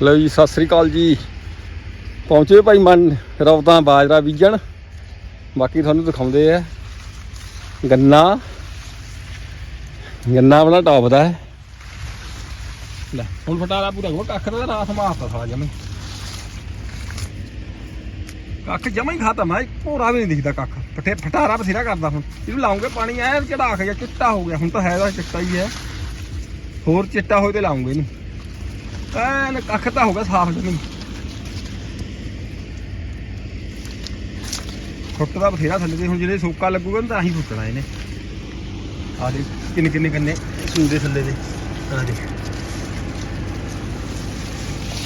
ਲਓ ਜੀ, ਸਤਿ ਸ੍ਰੀ ਅਕਾਲ ਜੀ। ਪਹੁੰਚੇ ਭਾਈ ਮਨ ਰੌਤਾਂ ਬਾਜਰਾ ਬੀਜਣ। ਬਾਕੀ ਤੁਹਾਨੂੰ ਦਿਖਾਉਂਦੇ ਆ। ਗੰਨਾ। ਗੰਨਾ ਆਪਣਾ ਟੌਪ ਦਾ ਹੈ। ਲੈ, ਹੁਣ ਫਟਾਰਾ ਪੂਰਾ ਹੋ ਕੱਖ ਦਾ ਰਾਸ ਮਾਰਤਾ ਸਾਲਾ ਜਮੇ। ਕੱਖ ਜਮਾ ਹੀ ਖਤਮ ਹੈ ਭੋਰਾ ਵੀ ਨਹੀਂ ਦਿਖਦਾ ਕੱਖ। ਫਟੇ ਫਟਾਰਾ ਬਥੇਰਾ ਕਰਦਾ ਹੁਣ। ਇਹਨੂੰ ਲਾਉਂਗੇ ਪਾਣੀ, ਐ ਚੜਾ ਕੇ ਜਾਂ ਚਿੱਟਾ ਹੋ ਗਿਆ। ਹੁਣ ਤਾਂ ਹੈ ਦਾ ਚਿੱਟਾ ਹੀ ਹੈ। ਹੋਰ ਚਿੱਟਾ ਹੋਏ ਤੇ ਲਾਉਂਗੇ ਇਹਨੂੰ। ਐਨ ਕੱਖ ਤਾਂ ਹੋ ਗਿਆ ਸਾਫ਼ ਜਮੀ ਫੁੱਟਦਾ ਬਥੇਰਾ ਥੱਲੇ ਤੇ, ਹੁਣ ਜਿਹੜੇ ਸੋਕਾ ਲੱਗੂਗਾ ਨਾ ਤਾਂ ਹੀ ਫੁੱਟਣਾ ਇਹਨੇ। ਆ ਦੇ ਕਿੰਨੇ ਕਿੰਨੇ ਕੰਨੇ ਸੂਦੇ ਥੱਲੇ ਦੇ। ਆ ਦੇ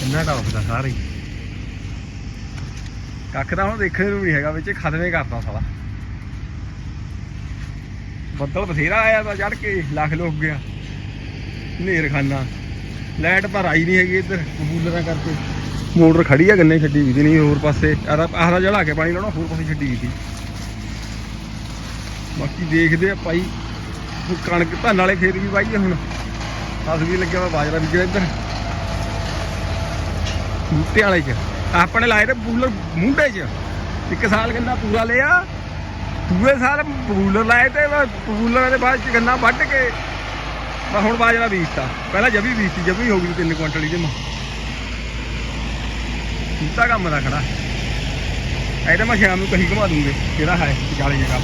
ਕਿੰਨਾ ਟੌਪ ਸਾਰਾ ਹੀ। ਕੱਖ ਤਾਂ ਹੁਣ ਦੇਖਣ ਨੂੰ ਨਹੀਂ ਹੈਗਾ, ਵਿੱਚ ਖਤਮੇ ਕਰਤਾ ਸਾਲਾ। ਬੱਦਲ ਬਥੇਰਾ ਆਇਆ ਤਾਂ ਚੜ ਕੇ, ਲੱਖ ਲੋਕ ਗਿਆ। ਨੇਰ ਖਾਨਾ ਲਾਈਟ ਪਰ ਆਈ ਨਹੀਂ ਹੈਗੀ ਇੱਧਰ ਕੂਲਰਾਂ ਕਰਕੇ। ਮੋਟਰ ਖੜੀ ਆ ਗੰਨੇ ਛੱਡੀ ਵੀ ਦੀ ਨਹੀਂ, ਹੋਰ ਪਾਸੇ। ਆਰਾ ਆਹਰਾ ਜੜਾ ਕੇ ਪਾਣੀ ਲਾਉਣਾ, ਹੋਰ ਪਾਸੇ ਛੱਡੀ ਵੀ ਦੀ। ਬਾਕੀ ਦੇਖਦੇ ਆ ਭਾਈ ਕਣਕ ਧੰਨ ਵਾਲੇ ਖੇਤ ਵੀ ਵਾਹੀਏ ਹੁਣ। ਅਸ ਵੀ ਲੱਗਿਆ ਵਾ ਬਾਜਰਾ ਬੀਜਣਾ ਇੱਧਰ। ਬੂਟੇ ਵਾਲੇ ਚ। ਆਪਣੇ ਲਾਏ ਤੇ ਬੂਲਰ ਮੁੰਡੇ ਚ। ਇੱਕ ਸਾਲ ਗੰਨਾ ਪੂਰਾ ਲਿਆ, ਦੂਏ ਸਾਲ ਬੂਲਰ ਲਾਏ ਤੇ ਬੂਲਰਾਂ ਦੇ ਬਾਅਦ ਚ ਗੰਨਾ ਵੱਢ ਕੇ। ਪਰ ਹੁਣ ਬਾਜਰਾ ਬੀਜਤਾ, ਪਹਿਲਾਂ ਜਵੀ ਬੀਜਤੀ, ਜਵੀ ਹੋ ਗਈ 3 ਕੁਇੰਟਲ ਇਹਦੇ ਮਾ। ਕੀਤਾ ਕੰਮ ਦਾ ਖੜਾ। ਇਹਦੇ ਮੈਂ ਸ਼ਾਮ ਨੂੰ ਕਹੀ ਘੁਮਾ ਦੂੰਗੇ ਕਿਹੜਾ ਹੈ ਵਿਚਾਲੇ ਜਗ੍ਹਾ।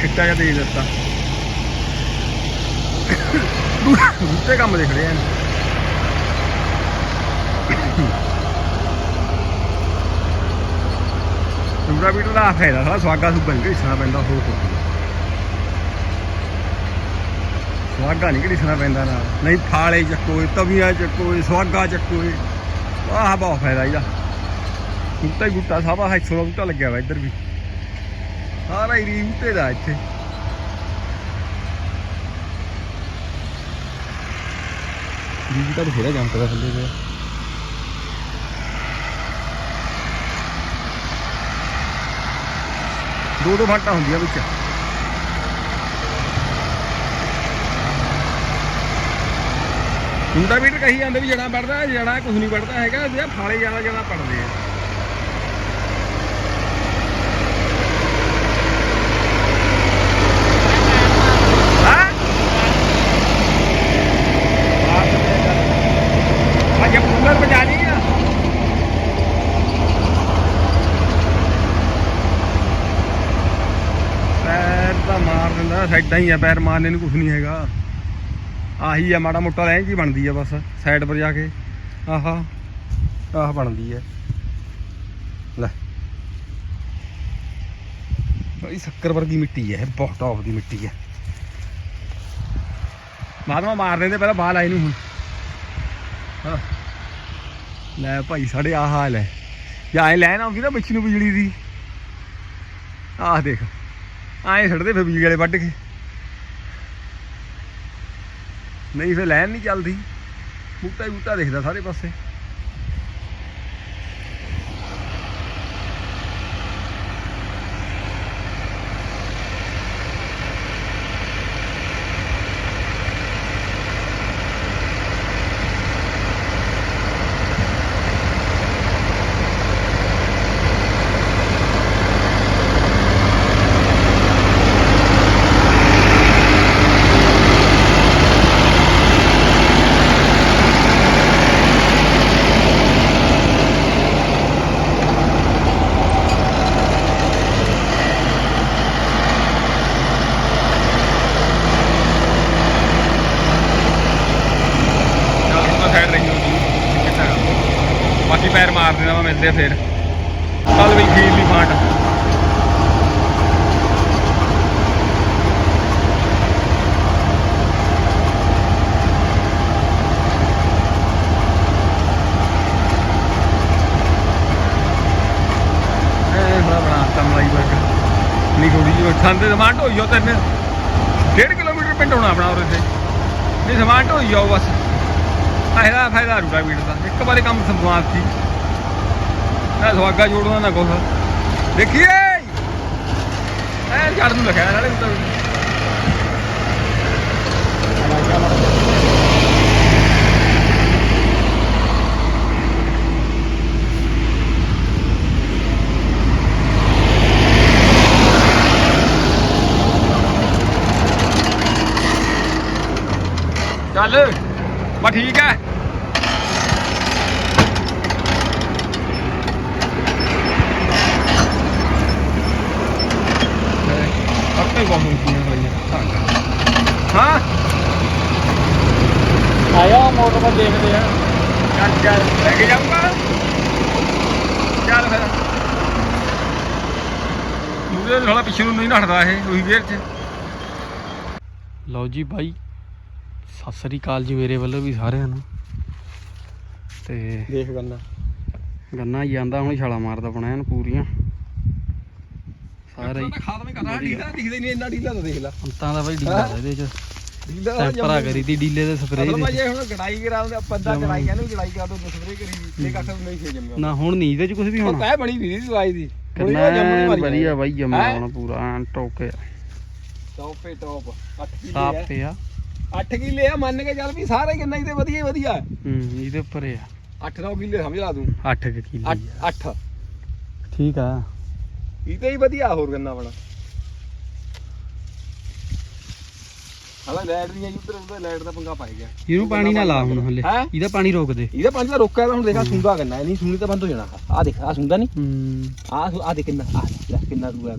ਛਿੱਟਾ ਜਿਹਾ ਦੇ ਦਿੱਤਾ ਬੂਟੇ ਕੰਮ ਦੇ ਖੜੇ ਆ। ਦੂਰਾ ਬੀਟਰ ਦਾ ਫਾਇਦਾ ਸਾਲਾ ਸਵਾਗਾ ਸੁੱਬਾ ਨਹੀਂ ਘੜੀਸਣਾ ਪੈਂਦਾ ਹੋਰ ਕੁਝ ਸਵਾਗਾ ਨਹੀਂ ਘੜੀਸਣਾ ਪੈਂਦਾ ਨਾ ਨਹੀਂ ਫਾਲੇ ਚੱਕੋ ਤਵੀਆਂ ਚੱਕੋ ਸਵਾਗਾ ਚੱਕੋ ਆਹ ਬਹੁਤ ਫਾਇਦਾ ਇਹਦਾ। ਬੂਟਾ ਹੀ ਬੂਟਾ ਸਾਵਾ 100 ਬੂਟਾ ਲੱਗਿਆ ਵਾ, ਇੱਧਰ ਵੀ। ਸਾਰਾ ਹੀ ਰੀ ਬੂਟੇ ਦਾ ਇੱਥੇ। ਜੀ ਤਾਂ ਬਥੇਰਾ ਜੰਪਦਾ ਥੱਲੇ ਤੇ ਦੋ ਦੋ ਫਾਂਟਾਂ ਹੁੰਦੀਆਂ ਵਿੱਚ। ਹੁੰਦਾ ਵੀ ਤਾਂ ਕਹੀ ਜਾਂਦੇ ਵੀ ਜਣਾ ਪੜਦਾ ਜੜਾ ਕੁਝ ਨਹੀਂ ਪੜਦਾ ਹੈਗਾ ਇਹ ਫਾਲੇ ਜ਼ਿਆਦਾ ਜ਼ਿਆਦਾ ਪੜਦੇ ਆ। ਪੈਰ ਤਾਂ ਮਾਰ ਦਿੰਦਾ, ਸਾਈਡਾਂ ਹੀ ਆ, ਪੈਰ ਮਾਰਨੇ ਨੂੰ ਕੁਝ ਨਹੀਂ ਹੈਗਾ। ਆਹੀ ਆ, ਮਾੜਾ ਮੋਟਾ ਲੈਂ ਜੀ ਬਣਦੀ ਆ ਬਸ ਸਾਈਡ ਪਰ ਜਾ ਕੇ। ਆਹਾ, ਆਹ ਬਣਦੀ ਆ। ਲੈ। ਬੜੀ ਸ਼ੱਕਰ ਵਰਗੀ ਮਿੱਟੀ ਹੈ ਬਹੁਤ ਟੌਪ ਦੀ ਮਿੱਟੀ ਹੈ ਬਾਅਦ ਵਿੱਚ ਮਾਰ ਦਿੰਦੇ ਪਹਿਲਾਂ ਬਾਲ ਆਏ ਨੂੰ ਹੁਣ। ਹਾਂ ਲੈ ਭਾਈ, ਸਾਡੇ ਆਹ ਹਾਲ ਹੈ ਜਾਂ ਐ ਲੈਣ ਆਉਂਦੀ ਨਾ ਬੱਚੀ ਨੂੰ ਬਿਜਲੀ ਦੀ। ਆਹ ਦੇਖ ਆਏ ਛੱਡਦੇ ਫਿਰ ਬਿਜਲੀ ਵਾਲੇ ਵੱਢ ਕੇ। ਨਹੀਂ ਫਿਰ ਲੈਣ ਨਹੀਂ ਚੱਲਦੀ। ਬੂਟਾ ਹੀ ਬੂਟਾ ਦਿਖਦਾ ਸਾਰੇ ਪਾਸੇ ਚੱਲ ਹੁਣ ਤਾਂ ਸਾਈਡ ਰਹੀ ਹੋਊਗੀ ਬਾਕੀ ਪੈਰ ਮਾਰ ਦੇਣਾ ਵਾ ਵੀ ਖੀਰ ਲਈ ਫਾਂਟ। ਇਹ ਬੜਾ ਸਮਾਨ ਢੋਈ ਜਾਓ ਤੈਨੂੰ। 1.5 ਕਿਲੋਮੀਟਰ ਪਿੰਡ ਹੋਣਾ ਆਪਣਾ ਉਰੇ ਤੇ ਨਹੀਂ, ਸਮਾਨ ਢੋਈ ਜਾਓ ਬਸ। ਫਾਇਦਾ ਫਾਇਦਾ ਰੂੜਾ ਵੀੜ ਦਾ। ਇੱਕ ਵਾਰੀ ਕੰਮ ਸੰਵਾਦ ਨਾ ਸਵਾਗਾ ਜੋੜਨਾ ਨਾ ਕੁਛ ਦੇਖੀਏ। ਐ ਜੜ ਨੂੰ ਲਗਾਇਆ ਨਾਲੇ ਉੱਤਰ ਚੱਲ। ਬਾ ਠੀਕ ਹੈ। ਆਇਆ ਮੋਟਰ ਪਰ ਦੇਖਦੇ ਆ। ਚੱਲ ਚੱਲ ਲੈ ਕੇ ਜਾਊਂਗਾ। ਚੱਲ ਫਿਰ। ਮੂਰੇ ਥੋੜਾ ਪਿੱਛੇ ਨੂੰ ਨਹੀਂ ਨੱਠਦਾ ਇਹ ਉਹੀ ਗੇਅਰ 'ਚ। ਲਓ ਜੀ ਬਾਈ ਸਤਿ ਸ੍ਰੀ ਅਕਾਲ ਜੀ ਮੇਰੇ ਵੱਲੋਂ ਵੀ ਸਾਰਿਆਂ ਨੂੰ। ਤੇ ਦੇਖ ਗੰਨਾ। ਗੰਨਾ ਹੀ ਜਾਂਦਾ ਹੁਣ ਛਾਲਾ ਮਾਰਦਾ ਪਣਾ ਇਹਨੂੰ ਪੂਰੀਆਂ। ਸਾਰਾ ਹੀ ਖਾਦ ਵੀ ਕਰਨਾ ਢੀਲਾ ਦਿਖਦਾ ਨਹੀਂ ਇੰਨਾ ਢੀਲਾ ਤਾਂ ਦੇਖ ਲੈ। ਅੰਤਾਂ ਦਾ ਬਾਈ ਡੀਲਾ ਇਹਦੇ ਚ। ਢੀਲਾ ਟੈਂਪਰਾ ਕਰੀ ਤੀ ਡੀਲੇ ਦੇ ਸਪਰੇਅ ਅਸਲ ਦੇ ਭਾਜੀ ਹੁਣ ਗੜਾਈ ਕਰਾਉਂਦੇ ਬੰਦਾ ਗੜਾਈ ਕਹਿੰਦੇ ਗੜਾਈ ਕਰਾ ਦੋ ਸਪਰੇ ਕਰੀ ਇਹ ਕੱਖ ਨਹੀਂ ਸੇ ਜੰਮਿਆ। ਨਾ ਹੁਣ ਨਹੀਂ ਇਹਦੇ ਚ ਕੁਝ ਵੀ ਉਹ ਹੋਣਾ। ਤੈ ਬਣੀ ਵੀ ਨਹੀਂ ਦਵਾਈ ਦੀ। ਕਰਨਾ ਐਨ ਵਧੀਆ ਬਾਈ ਜਮਾ ਹੈਂ? ਹੁਣ ਪੂਰਾ ਐਨ ਟੋਕੇ ਟੌਪੇ ਟੌਪ। 8 ਸਾਫ਼ ਕਿੱਲੇ ਪਿਆ 8 ਕਿੱਲੇ ਆ ਮੰਨ ਕੇ ਚੱਲ ਵੀ ਸਾਰੇ ਕਿੰਨਾ ਹੀ ਤੇ ਵਧੀਆ ਵਧੀਆ। ਹੂੰ ਇਹਦੇ ਉੱਪਰ ਆ। 8-9 ਕਿੱਲੇ ਸਮਝ ਲਾ ਤੂੰ। 8 ਕਿੱਲੇ 8 8 ਠੀਕ ਆ। ਇਹ ਤੇ ਹੀ ਵਧੀਆ ਹੋਰ ਗੰਨਾ ਬਣਾ। ਹਾਲਾ ਲਾਈਟ ਨਹੀਂ ਆਈ ਉਧਰ ਉਧਰ ਲਾਈਟ ਦਾ ਪੰਗਾ ਪਾਈ ਗਿਆ। ਇਹਨੂੰ ਪਾਣੀ ਨਾ ਲਾ ਹੁਣ ਹਲੇ ਹੈਂ? ਇਹਦਾ ਪਾਣੀ ਰੋਕ ਦੇ। ਇਹਦਾ ਪੰਜ ਦਾ ਰੋਕਿਆ ਤਾਂ ਹੁਣ ਦੇਖਾ ਸੁੰਦਾ ਗੰਨਾ ਨਹੀਂ ਸੁਣੀ ਤਾਂ ਬੰਦ ਹੋ ਜਾਣਾ। ਆ ਦੇਖ ਆ ਸੁੰਦਾ ਨਹੀਂ ਹੂੰ। ਆ ਆ ਦੇ ਕਿੰਨਾ ਆ ਲੈ ਕਿੰਨਾ ਦੂਆ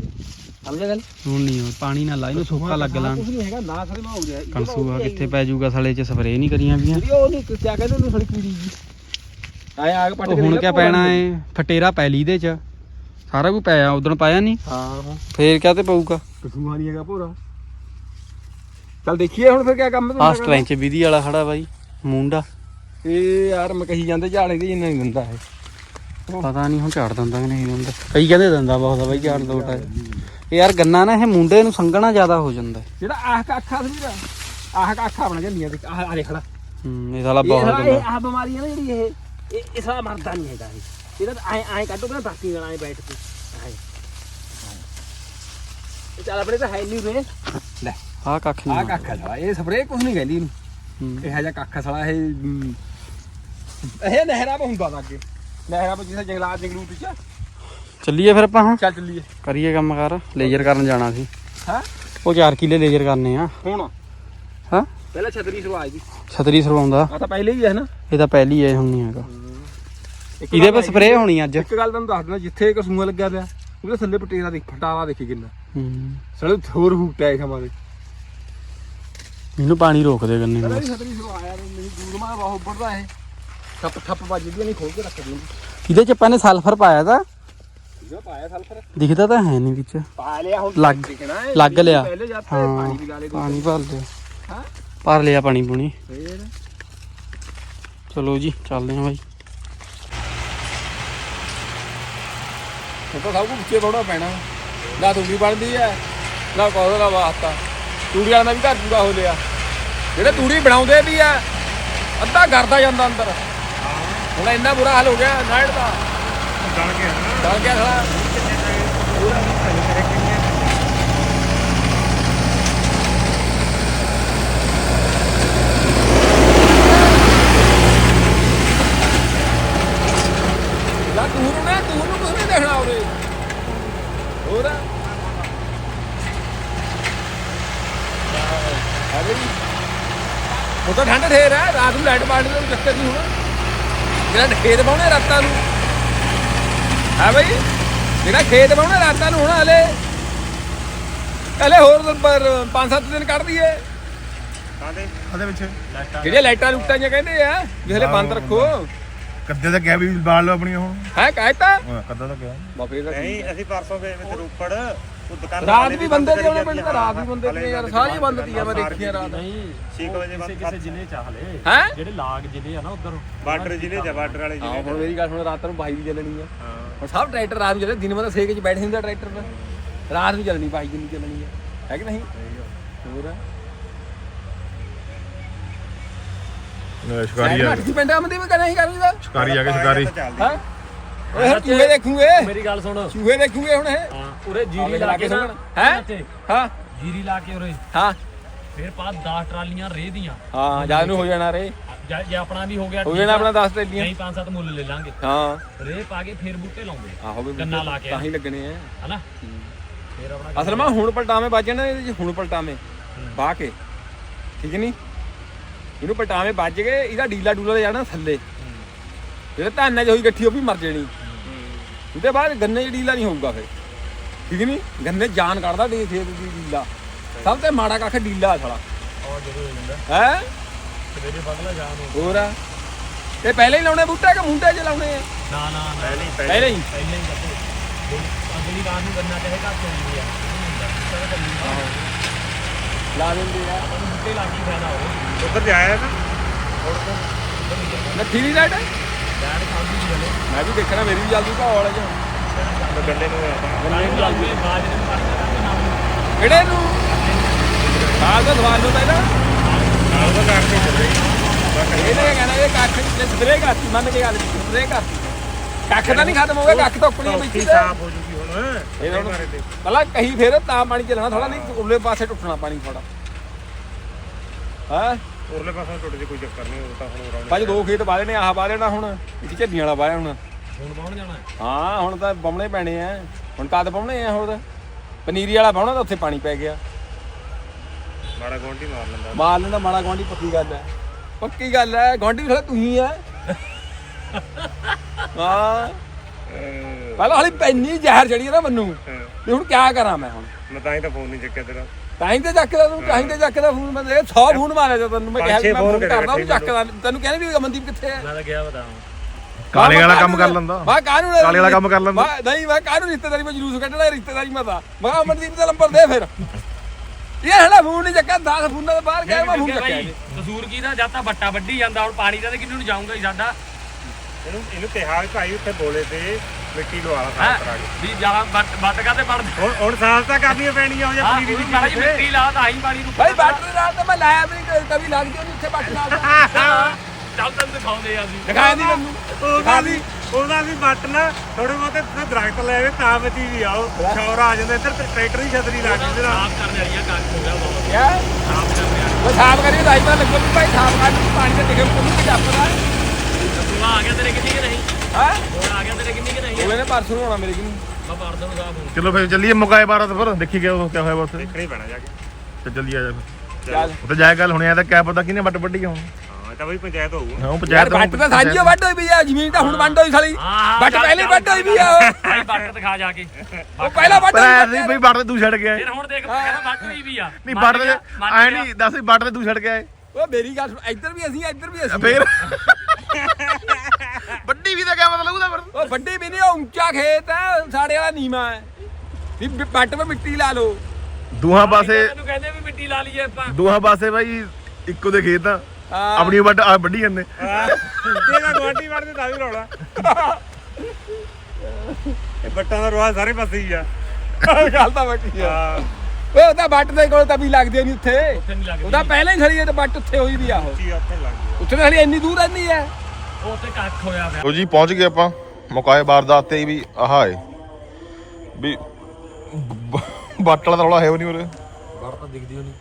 ਸਮਝਿਆ ਗੱਲ? ਹੁਣ ਨਹੀਂ ਹੁਣ ਪਾਣੀ ਨਾ ਲਾ ਇਹਨੂੰ ਸੁੱਕਾ ਲੱਗ ਲਾਣ। ਕੁਝ ਨਹੀਂ ਹੈਗਾ ਨਾ ਖੜੇ ਹੋ ਗਿਆ। ਕਣਸੂਆ ਕਿੱਥੇ ਪੈ ਜਾਊਗਾ ਸਾਲੇ ਚ ਸਪਰੇਅ ਨਹੀਂ ਕਰੀਆਂ ਵੀਆਂ ਜਿਹੜੀ ਉਹ ਨਹੀਂ ਕਿਆ ਕਹਿੰਦੇ ਉਹਨੂੰ ਸੜੀ ਕੀੜੀ ਜੀ ਆਇਆ ਆ ਕੇ ਪੱਟ ਉਹ ਕੇ ਹੁਣ ਦੇਖ ਕਿਆ ਲੈ ਪੈਣਾ ਏ? ਫਟੇਰਾ ਪੈ ਲਈ ਇਹਦੇ ਚ। ਸਾਰਾ ਕੁਝ ਪਿਆ ਉਦੋਂ ਪਾਇਆ ਨਹੀਂ ਹਾਂ ਫੇਰ ਕਿਆ ਤੇ ਪਊਗਾ? ਕਸੂਆ ਨਹੀਂ ਹੈਗਾ ਭੋਰਾ। ਚੱਲ ਦੇਖੀਏ ਹੁਣ ਫਿਰ ਕਿਆ ਕੰਮ ਆ ਕਰਨਾ। ਸਟ੍ਰੈਂਚ ਵਿਧੀ ਵਾਲਾ ਖੜਾ ਬਾਈ ਮੁੰਡਾ। ਇਹ ਯਾਰ ਮੈਂ ਕਹੀ ਜਾਂਦੇ ਝਾੜੇ ਦੀ ਜਿੰਨਾ ਨਹੀਂ ਦਿੰਦਾ ਇਹ। ਪਤਾ ਨਹੀਂ ਹੁਣ ਝਾੜ ਦਿੰਦਾ ਕਿ ਨਹੀਂ ਦਿੰਦਾ। ਕਈ ਕਹਿੰਦੇ ਦਿੰਦਾ ਬਹੁਤ ਆ ਬਾਈ ਝਾੜ ਦੋ ਟਾਇਰ ਇਹ ਯਾਰ ਗੰਨਾ ਨਾ ਇਹ ਮੁੰਡੇ ਨੂੰ ਸੰਘਣਾ ਜ਼ਿਆਦਾ ਹੋ ਜਾਂਦਾ। ਹੈ। ਜਿਹੜਾ ਆਹ ਕਾਖਾ ਸੀ ਵੀਰਾ ਆਹ ਕਾਖਾ ਬਣ ਜਾਂਦੀਆਂ ਤੇ ਆਹ ਆ ਦੇਖ ਲੈ। ਹੂੰ ਇਹ ਸਾਲਾ ਬਹੁਤ ਇਹ ਗੰਦਾ ਆਹ ਬਿਮਾਰੀ ਹੈ ਨਾ ਜਿਹੜੀ ਇਹ। ਇਹ ਇਹ ਸਾਲਾ ਮਰਦਾ ਨਹੀਂ ਹੈਗਾ ਇਹ। ਇਹਦਾ ਐ ਐ ਕੱਢੋ ਨਾ ਤਾਕੀ ਨਾਲ ਐ ਬੈਠ ਕੇ। ਐ ਇਹ ਚੱਲ ਆਪਣੇ ਤਾਂ ਹੈ ਨਹੀਂ ਰੇ ਲੈ। ਆਹ ਕੱਖ ਆਹ ਨਹੀਂ ਕਾਖਾ ਸਾਲਾ ਇਹ ਸਪਰੇਅ ਕੁਝ ਨਹੀਂ ਕਹਿੰਦੀ ਇਹਨੂੰ। ਹੂੰ। ਇਹ ਜਿਹਾ ਕਾਖਾ ਸਾਲਾ ਇਹ ਇਹ ਨਹਿਰਾਂ 'ਚ ਹੁੰਦਾ ਤਾਂ ਅੱਗੇ। ਨਹਿਰਾਂ 'ਚ ਜਿਵੇਂ ਜੰਗਲਾਤ ਜੰਗਲੂਤ 'ਚ ਚੱਲੀਏ ਫਿਰ ਆਪਾਂ ਹੁਣ? ਚੱਲ ਚੱਲੀਏ। ਕਰੀਏ ਕੰਮ ਕਰ ਲੇਜ਼ਰ ਕਰਨ ਜਾਣਾ ਸੀ। ਹਾਂ? ਉਹ 4 ਕਿਲੇ ਲੇਜ਼ਰ ਕਰਨੇ ਆ। ਹੁਣ? ਹਾਂ? ਪਹਿਲਾਂ ਛਤਰੀ ਸਰਵਾਜ ਦੀ ਛਤਰੀ ਸਰਵਾਉਂਦਾ ਆ ਤਾਂ ਪਹਿਲੇ ਹੀ ਹੈ ਨਾ? ਇਹ ਤਾਂ ਪਹਿਲੀ ਐ ਹੁਣ ਨਹੀਂ ਹੈਗਾ। ਇੱਕ ਇਹਦੇ ਗੱਲ ਸਪਰੇਅ ਹੋਣੀ ਅੱਜ। ਇੱਕ ਗੱਲ ਤੁਹਾਨੂੰ ਦੱਸ ਦਿੰਦਾ ਜਿੱਥੇ ਕਸੂਆ ਲੱਗਿਆ ਪਿਆ ਉਹਦੇ ਥੱਲੇ ਪਟੇਰਾ ਦੇਖ ਫਟਾਵਾ ਦੇਖੀ ਕਿੰਨਾ। ਹੂੰ। ਸੜੇ ਹੋਰ ਹੂਟਿਆ ਇਹ ਖਮਾਰੇ ਇਹਨੂੰ ਪਾਣੀ ਰੋਕ ਦੇ ਗੰਨੇ ਨੂੰ। ਛਤਰੀ ਸਰਵਾਇਆ ਮੇਰੀ ਦੂਰ ਮਾ ਬਹੁਤ ਉੱਪਰਦਾ ਇਹ। ਠੱਪ ਠੱਪ ਵੱਜਦੀ ਨਹੀਂ ਖੋਲ ਕੇ ਰੱਖ ਦਿੰਦੀ ਇਹਦੇ ਚ ਆਪਾਂ ਨੇ ਸਲਫਰ ਪਾਇਆ ਤਾਂ। ਇਹਦਾ ਪਾਇਆ ਸਲਫਰ? ਦਿਖਦਾ ਤਾਂ ਹੈ ਨਹੀਂ ਵਿੱਚ। ਪਾ ਲਿਆ ਹੁਣ ਲੱਗ- ਦਿਖਣਾ ਹੈ ਲੱਗ ਲਿਆ। ਪਹਿਲੇ ਜਾਂਦੇ ਹਾਂ ਪਾਣੀ ਵੀ ਲਾ ਲੇ ਪਾਣੀ ਭਰ ਲਿਆ। ਹਾਂ? ਭਰ ਲਿਆ ਪਾਣੀ ਪੁਣੀ। ਫੇਰ? ਚਲੋ ਜੀ ਚੱਲਦੇ ਹਾਂ ਬਾਈ। ਤਾਂ ਸਭ ਕੁਝ ਵਿੱਚੇ ਪਾਉਣਾ ਪੈਣਾ। ਨਾ ਤੂੜੀ ਬਣਦੀ ਹੈ ਨਾ ਕੋਹਦਾ ਦਾ ਵਾਸਤਾ। ਤੂੜੀ ਵਾਲਾ ਵੀ ਘਰ ਪੂਰਾ ਹੋ ਲਿਆ। ਜਿਹੜੇ ਤੂੜੀ ਬਣਾਉਂਦੇ ਵੀ ਆ ਅੱਧਾ ਕਰਦਾ ਜਾਂਦਾ ਅੰਦਰ। ਹੁਣ ਇੰਨਾ ਬੁਰਾ ਹਾਲ ਹੋ ਗਿਆ ਨਾਈਟ ਦਾ। ਡਲ ਗਿਆ ਡਲ ਗਿਆ ਸਾਲਾ ਲਾ ਤੂੰ ਨੂੰ ਨਾ ਤੂੰ ਨੂੰ ਕੁਝ ਨਹੀਂ ਦੇਖਣਾ ਉਹਦੇ ਹੋਰ ਆ ਅਰੇ ਉਹ ਤਾਂ ਠੰਡ ਠੇਰ ਹੈ ਰਾਤ ਨੂੰ ਲਾਈਟ ਬਾੜ ਦੇ ਚੱਕਰ ਨਹੀਂ ਹੁਣ। ਜਿਹੜਾ ਖੇਤ ਬਾਉਣੇ ਰਾਤਾਂ ਨੂੰ। ਹੈ ਬਈ ਜਿਹੜਾ ਖੇਤ ਬਾਉਣੇ ਰਾਤਾਂ ਨੂੰ ਹੁਣ ਹਲੇ। ਹਲੇ ਹੋਰ ਪਰ 5-7 ਦਿਨ ਕੱਢ ਦਈਏ। ਉਹਦੇ ਵਿੱਚ ਜਿਹੜੀਆਂ ਲਾਈਟਾਂ ਲੁੱਟਾਂ ਜਿਹੀਆਂ ਕਹਿੰਦੇ ਆ ਵੀ ਹਲੇ ਬੰਦ ਰੱਖੋ। ਕੱਦੇ ਤਾਂ ਕਿਹਾ ਵੀ ਬਾਲ ਲਓ ਆਪਣੀਆਂ ਹੁਣ। ਹੈ ਕਹਿਤਾ? ਉਹ ਕੱਦਾ ਤਾਂ ਕਿਹਾ। ਬਾ ਫੇਰ ਨਹੀਂ ਅਸੀਂ ਪਰਸੋਂ ਗਏ ਤੇ ਰੋਪੜ। ਰਾਤ ਵੀ ਬੰਦੇ ਤੇ ਉਹਨੇ ਪਿੰਡ ਤਾਂ ਰਾਤ ਵੀ ਬੰਦੇ ਤੇ ਯਾਰ ਸਾਰੀ ਬੰਦ ਤੀਆਂ ਮੈਂ ਦੇਖੀਆਂ ਰਾਤ। 6 ਵਜੇ ਬਾਅਦ ਕਿਸੇ ਜ਼ਿਲ੍ਹੇ ਚ ਹਲੇ ਹੈ? ਜਿਹੜੇ ਲਾਗ ਜ਼ਿਲ੍ਹੇ ਆ ਨਾ ਉਧਰ। ਬਾਰਡਰ ਜ਼ਿਲ੍ਹੇ ਚ ਬਾਰਡਰ ਵਾਲੇ ਹਾਂ ਜ਼ਿਲ੍ਹੇ ਹੁਣ ਮੇਰੀ ਗੱਲ ਸੁਣ ਰਾਤ ਨੂੰ ਬਾਈ ਵੀ ਚੱਲਣੀ ਆ। ਹਾਂ। ਹੁਣ ਸਭ ਟਰੈਕਟਰ ਰਾਤ ਨੂੰ ਚੱਲੇ ਦਿਨ ਮਾ ਸੇਕ ਚ ਬੈਠੇ ਹੁੰਦਾ ਟਰੈਕਟਰ ਤੇ। ਰਾਤ ਨੂੰ ਚੱਲਣੀ ਬਾਈ ਜਿੰਨੀ ਚੱਲਣੀ ਆ। ਹੈ ਕਿ ਨਹੀਂ? ਹੋਰ? ਸ਼ਿਕਾਰੀ ਆ ਸ਼ਿਕਾਰੀ ਆ ਕੇ ਸ਼ਿਕਾਰੀ। ਚੱਲਦੀ। ਹੈ? ਓਏ ਹੁਣ ਚੂਹੇ ਦੇਖੂਗੇ। ਮੇਰੀ ਗੱਲ ਸੁਣ। ਚੂਹੇ ਦੇਖੂਗੇ ਹੁਣ ਇਹ। ਹਾਂ ਉਰੇ ਜੀਰੀ ਲਾ ਕੇ ਸੁਣ। ਹੈਂ? ਹਾਂ। ਜੀਰੀ ਲਾ ਕੇ ਉਰੇ। ਹਾਂ। ਫਿਰ ਪਾ 10 ਟਰਾਲੀਆਂ ਰੇਹ ਦੀਆਂ। ਹਾਂ ਜਦ ਨੂੰ ਹੋ ਜਾਣਾ ਰੇ ਜਾਂ ਆਪਣਾ ਵੀ ਹੋ ਗਿਆ ਹੋ ਜਾਣਾ। ਆਪਣਾ 10 ਤੇਲੀਆਂ ਨਹੀਂ ਪੰਜ ਸੱਤ ਮੁੱਲ ਲੈ ਲਾਂਗੇ। ਹਾਂ। ਰੇਹ ਪਾ ਕੇ ਫਿਰ ਬੂਟੇ ਲਾਉਂਦੇ। ਆਹੋ ਗੰਨਾ ਲਾ ਕੇ। ਤਾਂ ਹੀ ਲੱਗਣੇ ਆ। ਹਨਾ? ਫਿਰ ਆਪਣਾ ਅਸਲ ਮੈਂ ਹੁਣ ਪਲਟਾਵੇਂ ਵੱਜਣ ਹੁਣ ਪਲਟਾਵੇਂ। ਕੇ। ਠੀਕ ਨਹੀਂ ਇਹਨੂੰ ਪਟਾਵੇਂ ਵੱਜ ਗਏ ਇਹਦਾ ਡੀਲਾ ਡੂਲਾ ਜਾਣਾ ਥੱਲੇ। ਜਿਹੜੇ ਧਾਨਾਂ 'ਚ ਹੋਈ ਇਕੱਠੀ ਉਹ ਵੀ ਮਰ ਜਾਣੀ। ਉਹਦੇ ਬਾਅਦ ਗੰਨੇ 'ਚ ਡੀਲਾ ਨਹੀਂ ਹੋਊਗਾ ਫਿਰ। ਠੀਕ ਨਹੀਂ? ਗੰਨੇ ਜਾਨ ਕੱਢਦਾ ਦੇ ਖੇਤ ਦੀ ਡੀਲਾ ਸਭ ਤੋਂ ਮਾੜਾ ਕੱਖ ਡੀਲਾ ਆ ਸਾਲਾ। ਉਹ ਜਦੋਂ ਹੋ ਜਾਂਦਾ। ਹੈ? ਸਵੇਰੇ ਬਦਲਾ ਜਾਣ ਨੂੰ। ਹੋਰ ਆ? ਇਹ ਪਹਿਲੇ ਹੀ ਲਾਉਣੇ ਬੂਟੇ ਕਿ ਮੁੰਡੇ 'ਚ ਲਾਉਣੇ ਆ? ਨਾ ਨਾ ਨਾ। ਪਹਿਲੀ ਪਹਿਲੇ ਹੀ। ਪਹਿਲਾਂ ਹੀ? ਕਰਦੇ ਅਗਲੀ ਰਾਤ ਨੂੰ ਗੰਨਾ ਚਾਹੇ ਘੱਟ ਹੋ ਜਾਂਦੀ ਆ ਲਾ ਦਿੰਦੇ ਆ। ਨੂੰ ਬੁੱਟੇ ਲਾ ਕੇ ਹੀ ਫਾਇਦਾ ਹੋ ਉੱਧਰ ਜਾਇਆ ਨਾ? ਲੱਥੀ ਨਹੀਂ ਲਾਈਟ ਡੈਡ ਖਾਂਦੀ ਸੀ ਹਲੇ। ਮੈਂ ਵੀ ਦੇਖਣਾ ਮੇਰੀ ਵੀ ਜਲਦੀ ਘਾਲ ਚ ਮੈਂ ਗੰਨੇ ਨੂੰ ਨੂੰ ਜਲਦੀ ਬਾਜ ਨੇ ਕਿਹੜੇ ਨੂੰ? ਸਾਲ ਦਾ ਸਵਾਲ ਨੂੰ ਪਹਿਲਾਂ। ਨਾਲ ਦਾ ਕਰਕੇ ਚੱਲੇ। ਇਹਨੇ ਕਹਿਣਾ ਇਹ ਕੱਖ ਸਪਰੇ ਕਰਤੀ ਮੰਨ ਕੇ ਗੱਲ ਸਪਰੇ ਕਰਤੀ। ਕੱਖ ਤਾਂ ਨਹੀਂ ਖਤਮ ਹੋ ਗਿਆ ਕੱਖ ਤਾਂ ਉੱਪਰ ਹੀ ਧੋਤੀ ਵਿੱਚ ਸਾਫ਼ ਹੋ ਜੂਗੀ ਹੁਣ। ਇਹ ਹੁਣ ਮਾਰੇ ਤੇ ਪਹਿਲਾਂ ਕਹੀ ਫੇਰ ਤਾਂ ਪਾਣੀ ਚੱਲਣਾ ਥੋੜਾ ਨਹੀਂ ਉਰਲੇ ਪਾਸੇ ਟੁੱਟਣਾ ਪਾਣੀ ਥੋੜਾ ਹਾਂ? ਉਰਲੇ ਪਾਸੋਂ ਟੁੱਟ ਜੇ ਕੋਈ ਚੱਕਰ ਨਹੀਂ ਉਹ ਤਾਂ ਹੁਣ ਰੌਣਕ ਪੰਜ ਦੋ ਖੇਤ ਵਾਲੇ ਨੇ ਆਹ ਵਾਲੇ ਨਾ ਹੁਣ ਇੱਕ ਝੱਡੀਆਂ ਵਾਲਾ ਵਾਇਆ ਹੁਣ। ਹੁਣ ਪਾਉਣ ਜਾਣਾ ਹੈ? ਹਾਂ ਹੁਣ ਤਾਂ ਪਾਉਣੇ ਪੈਣੇ ਆ। ਹੁਣ ਕਦ ਪਾਉਣੇ ਆ ਹੋਰ? ਪਨੀਰੀ ਵਾਲਾ ਪਾਉਣਾ ਤਾਂ ਉੱਥੇ ਪਾਣੀ ਪੈ ਗਿਆ। ਮਾੜਾ ਗੋਂਡੀ ਮਾਰ ਲੈਂਦਾ। ਮਾਰ ਲੈਂਦਾ ਮਾੜਾ ਗਵਾਂਢੀ ਪੱਕੀ ਗੱਲ ਹੈ। ਪੱਕੀ ਗੱਲ ਹੈ ਵੀ ਸਾਲਾ ਤੂੰ ਹੀ ਹੈ। ਹਾਂ। ਪਹਿਲਾਂ ਹਾਲੀ ਪੈਨੀ ਜ਼ਹਿਰ ਚੜੀ ਨਾ ਮੈਨੂੰ। ਤੇ ਹੁਣ ਕਿਆ ਕਰਾਂ ਮੈਂ ਹੁਣ? ਮੈਂ ਤਾਂ ਹੀ ਤਾਂ ਫੋਨ ਨਹੀਂ ਚੱਕਿਆ ਤੇਰਾ। ਤਾਂ ਹੀ ਤੇ ਚੱਕਦਾ ਤੂੰ ਤਾਂ ਹੀ ਤੇ ਚੱਕਦਾ ਫੋਨ ਮੈਂ 100 ਫੋਨ ਮਾਰਿਆ ਤੈਨੂੰ। ਮੈਂ ਕਿਹਾ ਵੀ ਮੈਂ ਫੋਨ ਫੋਨ ਕਰੇ ਕਰਦਾ ਉਹ ਚੱਕਦਾ ਤੈਨੂੰ ਕਹਿੰਦੇ ਵੀ ਅਮਨਦੀਪ ਕਿੱਥੇ ਹੈ। ਮੈਂ ਤਾਂ ਗਿਆ ਬਤਾ ਕਾਲੇ ਵਾਲਾ ਕੰਮ ਕਰ ਲੈਂਦਾ। ਮੈਂ ਕਾਹਨੂੰ ਕਾਲੇ ਵਾਲਾ ਕੰਮ ਕਰ ਲੈਂਦਾ। ਮੈਂ- ਨਹੀਂ ਮੈਂ ਕਾਹਨੂੰ ਰਿਸ਼ਤੇਦਾਰੀ ਵਿੱਚ ਜਲੂਸ ਕੱਢਣਾ ਰਿਸ਼ਤੇਦਾਰੀ ਮੈਂ ਤਾਂ। ਮੈਂ ਕਿਹਾ ਅਮਨਦੀਪ ਦਾ ਨੰਬਰ ਦੇ ਫਿਰ। ਇਹ ਹਲਾ ਫੋਨ ਨਹੀਂ ਚੱਕਿਆ 10 ਫੋਨਾਂ ਦੇ ਬਾਹਰ ਗਿਆ ਮੈਂ ਫੋਨ ਚੱਕਿਆ ਭਾਈ ਕਸੂਰ ਕੀ ਦਾ? ਜਾਂ ਤਾਂ ਬੱਟਾ ਵੱਢੀ ਜਾਂਦਾ ਹੁਣ ਪਾਣੀ ਦਾ ਤੇ ਕਿੰਨੂੰ ਨੂੰ ਜਾਊਗਾ ਹੀ ਸਾਡਾ? ਇਹਨੂੰ ਇਹਨੂੰ ਕਿਹਾ ਭਾਈ ਉੱਥੇ ਬੋਲੇ ਤੇ। ਮਿੱਟੀ ਲਵਾ ਲਾ? ਸਾਫ਼ ਕਰਾ ਕੇ ਵੀ ਜਾਂ ਵੱਟ ਵੱਟ ਕਾਤੇ ਵੜਦੇ ਹੁਣ ਹੁਣ ਸਾਫ਼ ਤਾਂ ਕਰਨੀਆਂ ਪੈਣੀਆਂ ਉਹ ਜਾਂ ਹਾਂ ਪਨੀਰੀ ਪੂਰੀ ਦੀ ਮਾੜੀ ਮਿੱਟੀ ਲਾ ਤਾਂ ਆਈ ਪਾਣੀ ਨੂੰ ਭਾਈ ਬੈਟਰੀ ਨਾਲ ਤਾਂ ਮੈਂ ਲਾਇਆ ਵੀ ਨਹੀਂ ਕभी ਲੱਗ ਜਿਓ ਉੱਥੇ ਬੱਟ ਨਾਲ ਚੱਲ ਤੈਨੂੰ ਦਿਖਾਉਂਦੇ ਆ ਅਸੀਂ। ਦਿਖਾਇਆ ਨਹੀਂ ਮੈਨੂੰ। ਉਹਦਾ ਵੀ ਉਹਦਾ ਵੀ ਵੱਟ ਨਾ ਥੋੜੇ ਬਹੁਤੇ ਤੇ ਦਰਖਤ ਲੈ ਕੇ ਤਾਂ ਬਚੀ ਵੀ ਆਓ ਸ਼ੌਰ ਆ ਜਾਂਦਾ ਇੱਧਰ ਤੇ ਟਰੈਕਟਰ ਦੀ ਛਤਰੀ ਲੱਗ ਜਾਂਦੀ ਨਾਲ ਸਾਫ਼ ਕਰਨ ਵਾਲੀ ਆ ਕੱਖ ਹੋ ਗਿਆ ਬਹੁਤ। ਕਿਆ? ਸਾਫ਼ ਕਰਨ ਵਾਲੀ ਉਹ ਸਾਫ਼ ਕਰੀ ਤਾਂ ਪਤਾ ਲੱਗੋ ਵੀ ਭਾਈ ਸਾਫ਼ ਕਰ ਪਾਣੀ ਦੇ ਟਿਕੇ ਕੋਲ ਨਹੀਂ ਜਾਪਦਾ ਤੂੰ ਆ ਗਿਆ ਤੇਰੇ ਕਿੰਨੀ ਕਿ ਨਹੀਂ? ਹਾਂ? ਆ ਗਿਆ ਤੇਰੇ ਕਿੰਨੀ ਕਿ ਨਹੀਂ? ਉਹਨੇ ਪਰਸੋਂ ਨੂੰ ਆਉਣਾ ਮੇਰੇ ਕਿਨੂੰ। ਮੈਂ ਮਾਰ ਦਊਂ ਸਾਫ਼ ਹੁਣ ਚਲੋ ਫਿਰ ਚੱਲੀਏ ਮੁਕਾਏ ਬਾਰਾ ਫਿਰ ਦੇਖੀ ਗਿਆ ਉਹ ਕਿਆ ਹੋਇਆ ਉੱਥੇ ਦੇਖਣਾ ਹੀ ਪੈਣਾ ਜਾ ਕੇ। ਤੇ ਚੱਲੀਏ ਆ ਜਾ ਫਿਰ। ਚੱਲ ਉੱਥੇ ਜਾਏ ਗੱਲ ਹੁਣੇ ਆ ਤਾਂ ਕਿਆ ਪਤਾ ਕਿਹਨੇ ਵੱਟ ਵੱਢੀ ਆ ਹੁਣ। ਹਾਂ ਇਹ ਤਾਂ ਬਈ ਪੰਚਾਇਤ ਹੋਊ। ਹਾਂ ਪੰਚਾਇਤ ਬੱਟ ਤਾਂ ਸਾਂਝੀ ਵੱਢ ਹੋਈ ਵੀ ਆ ਜ਼ਮੀਨ ਤਾਂ ਹੁਣ ਵੰਡ ਹੋਈ ਸਾਲੀ। ਚੱਲ, ਪਹਿਲੇ ਚੱਲ, ਵੱਢ ਹੋਈ ਵੀ ਆ। ਉਹ ਭਾਈ ਬੱਟ ਦਿਖਾ ਜਾ ਕੇ। ਉਹ ਪਹਿਲਾਂ ਪਰ ਹੋਈ ਬਈ ਵੱਟ ਤੇ ਤੂੰ ਛੱਡ ਗਿਆ ਫਿਰ ਹੁਣ ਦੇਖ ਕਹਿੰਦਾ ਬੱਟ ਹੋਈ ਵੀ ਆ। ਨਹੀਂ ਵੱਟ ਐ। ਨਹੀਂ ਦੱਸ ਵੀ ਵੱਟ ਤੇ ਤੂੰ ਛੱਡ ਗਿਆ ਏ ਉਹ ਮੇਰੀ ਗੱਲ ਸੁਣ ਇੱਧਰ ਵੀ ਅਸੀਂ ਇੱਧਰ ਵੀ ਅਸੀਂ। ਫੇਰ? ਵੱਡੀ ਵੀ ਤਾਂ ਕਿਆ ਮਤਲਬ ਉਹਦਾ ਫਿਰ? ਉਹ ਵੱਡੀ ਵੀ ਨਹੀਂ ਉਹ ਉੱਚਾ ਖੇਤ ਹੈ ਸਾਡੇ ਵਾਲਾ ਨੀਮਾ ਹੈ। ਵੀ ਬ- ਬੱਟ 'ਤੇ ਮਿੱਟੀ ਲਾ ਲਓ। ਦੋਹਾਂ ਪਾਸੇ ਤੈਨੂੰ ਕਹਿੰਦੇ ਵੀ ਮਿੱਟੀ ਲਾ ਲਈਏ ਆਪਾਂ। ਦੋਹਾਂ ਪਾਸੇ ਬਾਈ ਇੱਕੋ ਦੇ ਖੇਤ ਆ। ਹਾਂ। ਆਪਣੀ ਵੱਟ ਆ ਵੱਢੀ ਜਾਂਦੇ। ਇਹਦਾ ਗਵਾਂਢੀ ਵੜਦੇ ਤਾਂ ਵੀ ਰੌਲਾ। ਇਹ ਬੱਟਾਂ ਦਾ ਰੋਆ ਸਾਰੇ ਪਾਸੇ ਹੀ ਆ। ਗੱਲ ਤਾਂ ਵੱਡੀ ਆ। ਹਾਂ। ਓਏ ਉਹਦਾ ਬੱਟ ਦੇ ਕੋਲ ਤਾਂ ਵੀ ਲੱਗਦੇ ਨਹੀਂ ਉੱਥੇ। ਉੱਥੇ ਨਹੀਂ ਲੱਗਦੀ। ਉਹਦਾ ਪਹਿਲਾਂ ਹੀ ਖੜੀ ਹੈ ਤੇ ਬੱਟ ਉੱਥੇ ਹੋਈ ਵੀ ਆ ਉਹ। ਕੀ ਉੱਥੇ ਲੱਗ ਗਿਆ ਉੱਥੇ ਤਾਂ ਹਲੀ ਇੰਨੀ ਦੂਰ ਰਹਿੰਦੀ ਹੈ। ਉੱਥੇ ਕੱਖ ਹੋਇਆ ਪਿਆ। ਲੋ ਜੀ ਪਹੁੰਚ ਗਏ ਆਪਾਂ ਮੁਕਾਏ ਬਾਰਦਾਤ ਤੇ ਵੀ ਆਹ ਏ ਵੀ ਬ- ਬੱਟ ਵਾਲਾ ਤਾਂ ਰੌਲਾ ਹੈ ਉਹ ਨਹੀਂ ਉਰੇ। ਬੱਟ ਤਾਂ ਦਿਖਦੀ ਹੋਣੀ।